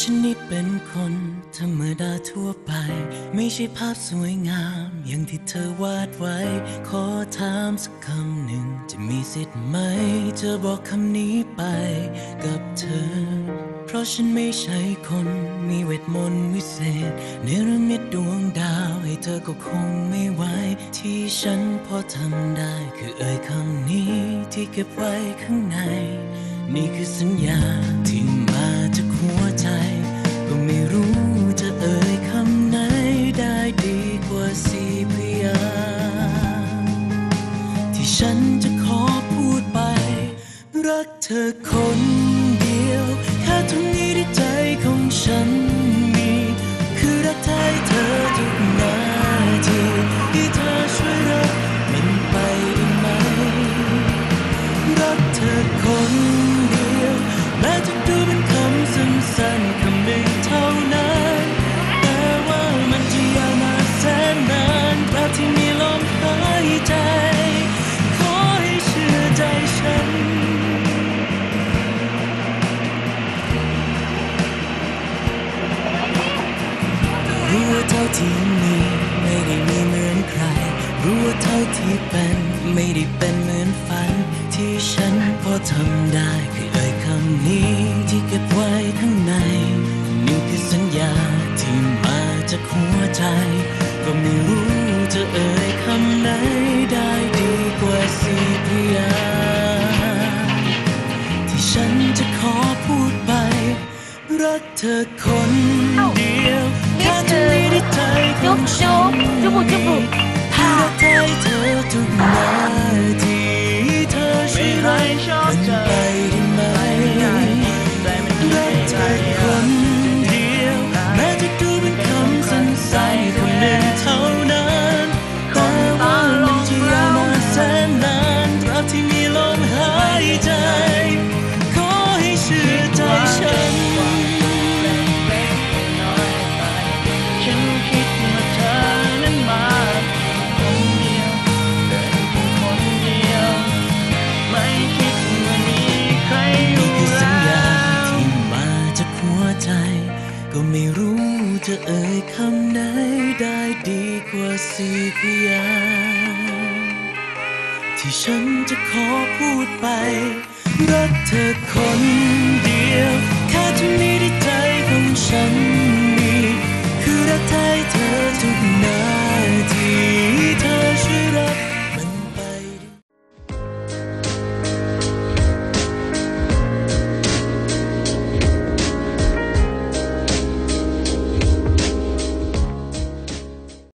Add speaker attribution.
Speaker 1: ฉันนี่เป็นคนธรรมดาทั่วไป ไม่ใช่ภาพสวยงามอย่างที่เธอวาดไว้ ขอถามสักคำหนึ่ง จะมีสิทธิ์ไหมเธอบอกคำนี้ไปกับเธอ เพราะฉันไม่ใช่คนมีเวทมนต์วิเศษเนรมิตดวงดาวให้เธอก็คงไม่ไหวที่ฉันพอทำได้ คือเอ่ยคำนี้ที่เก็บไว้ข้างใน นี่คือสัญญาที่ จะขอพูดไป รักเธอคนเดียวแค่ตรงนี้ ที่มีไม่ได้มีเหมือนใคร รู้ว่าเท่าที่เป็นไม่ได้เป็นเหมือนฝัน ที่ฉันพอทำได้คือเอ่ยคำนี้ที่เก็บไว้ข้างในนี่คือสัญญาที่มาจากหัวใจ ก็ไม่รู้จะเอ่ยคำไหนได้ดีกว่าสี่พยางที่ฉันจะขอพูดไป รักเธอคนเดียวแค่จะมีในใจของฉัน
Speaker 2: จุบจุบจุบจุบ
Speaker 1: รักใจเธอทุกนาทีเธอช่วยรักมันไปได้ไหมรักเธอ จะเอ่
Speaker 3: ยคำ
Speaker 1: ไหนได้ดีกว่าสี่พยางที่ฉันจะขอพูดไป รักเธอคนเดียวแค่ที่นี้